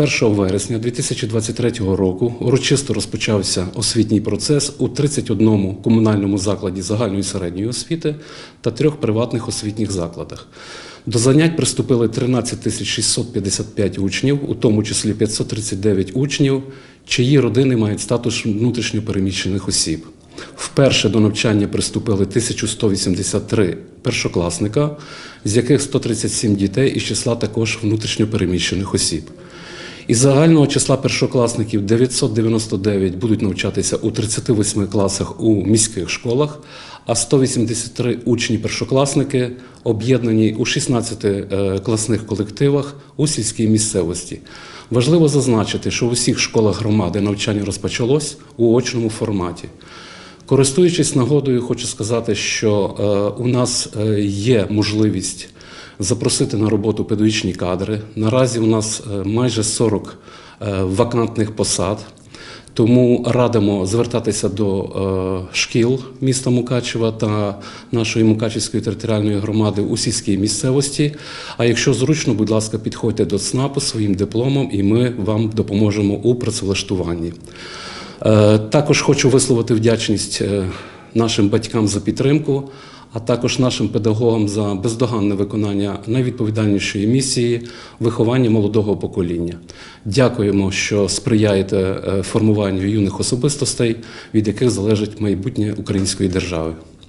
1 вересня 2023 року урочисто розпочався освітній процес у 31 комунальному закладі загальної середньої освіти та трьох приватних освітніх закладах. До занять приступили 13 тисяч 655 учнів, у тому числі 539 учнів, чиї родини мають статус внутрішньопереміщених осіб. Вперше до навчання приступили 1183 першокласника, з яких 137 дітей із числа також внутрішньопереміщених осіб. Із загального числа першокласників 999 будуть навчатися у 38 класах у міських школах, а 183 учні-першокласники об'єднані у 16 е, класних колективах у сільській місцевості. Важливо зазначити, що в усіх школах громади навчання розпочалось у очному форматі. Користуючись нагодою, хочу сказати, що е, у нас е, є можливість запросити на роботу педагогічні кадри. Наразі у нас е, майже 40 е, вакантних посад. Тому радимо звертатися до е, шкіл міста Мукачева та нашої Мукачевської територіальної громади у сільській місцевості. А якщо зручно, будь ласка, підходьте до ЦНАПу своїм дипломом, і ми вам допоможемо у працевлаштуванні. Також хочу висловити вдячність нашим батькам за підтримку, а також нашим педагогам за бездоганне виконання найвідповідальнішої місії виховання молодого покоління. Дякуємо, що сприяєте е, формуванню юних особистостей, від яких залежить майбутнє української держави.